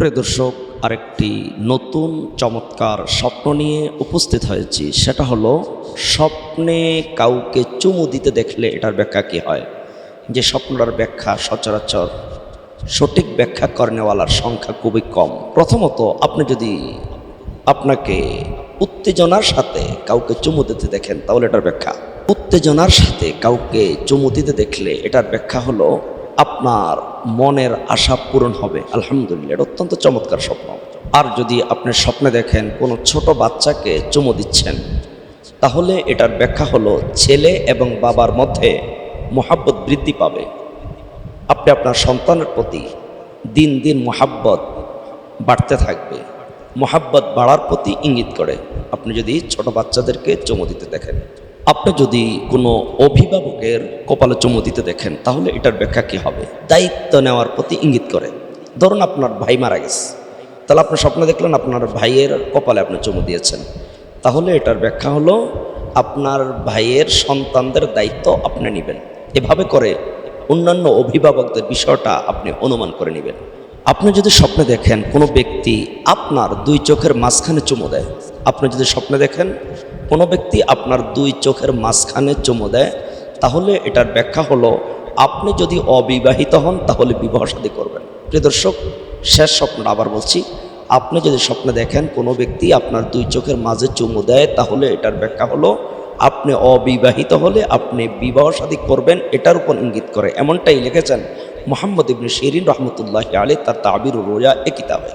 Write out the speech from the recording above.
প্রিয় দর্শক, আরেকটি নতুন চমৎকার স্বপ্ন নিয়ে উপস্থিত হয়েছি। সেটা হলো, স্বপ্নে কাউকে চুমু দিতে দেখলে এটার ব্যাখ্যা কী হয়? যে স্বপ্নটার ব্যাখ্যা সচরাচর সঠিক ব্যাখ্যা করেনেওয়ালার সংখ্যা খুবই কম। প্রথমত, আপনি যদি আপনাকে উত্তেজনার সাথে কাউকে চুমু দিতে দেখেন, তাহলে এটার ব্যাখ্যা। উত্তেজনার সাথে কাউকে চুমু দিতে দেখলে এটার ব্যাখ্যা হলো আপনার মনের আশা পূরণ হবে। আলহামদুলিল্লাহ, এটা অত্যন্ত চমৎকার স্বপ্ন। আর যদি আপনি স্বপ্নে দেখেন কোনো ছোট বাচ্চাকে চুমু দিচ্ছেন, তাহলে এটার ব্যাখ্যা হলো ছেলে এবং বাবার মধ্যে মোহাব্বত বৃদ্ধি পাবে। আপনি আপনার সন্তানের প্রতি দিন দিন মোহাব্বত বাড়তে থাকবে। মোহাব্বত বাড়ার প্রতি ইঙ্গিত করে। আপনি যদি ছোট বাচ্চাদেরকে চুমু দিতে দেখেন আপনি যদি কোনো অভিভাবকের কপালে চুমু দিতে দেখেন, তাহলে এটার ব্যাখ্যা কী হবে? দায়িত্ব নেওয়ার প্রতি ইঙ্গিত করে। ধরুন আপনার ভাই মারা গেছে। তাহলে আপনি স্বপ্ন দেখলেন আপনার ভাইয়ের কপালে আপনি চুমু দিয়েছেন। তাহলে এটার ব্যাখ্যা হলো, আপনার ভাইয়ের সন্তানদের দায়িত্ব আপনি নেবেন। এভাবে করে অন্যান্য অভিভাবকদের বিষয়টা আপনি অনুমান করে নেবেন। আপনি যদি স্বপ্নে দেখেন কোনো ব্যক্তি আপনার দুই চোখের মাঝখানে চুমু দেয় আপনি যদি স্বপ্নে দেখেন, কোনো ব্যক্তি আপনার দুই চোখের মাঝখানে চুমু দেয়, তাহলে এটার ব্যাখ্যা হলো, আপনি যদি অবিবাহিত হন, তাহলে বিবাহ শাদী করবেন। প্রিয় দর্শক, শেষ স্বপ্নটা আবার বলছি, আপনি যদি স্বপ্নে দেখেন, কোনো ব্যক্তি আপনার দুই চোখের মাঝে চুমু দেয়, তাহলে এটার ব্যাখ্যা হলো, আপনি অবিবাহিত হলে আপনি বিবাহ শাদী করবেন, এটার উপর ইঙ্গিত করে। এমনটাই লিখেছেন মোহাম্মদ ইবনে শিরিন রহমতুল্লাহ আলী তার তাবির রোজা এ কিতাবে।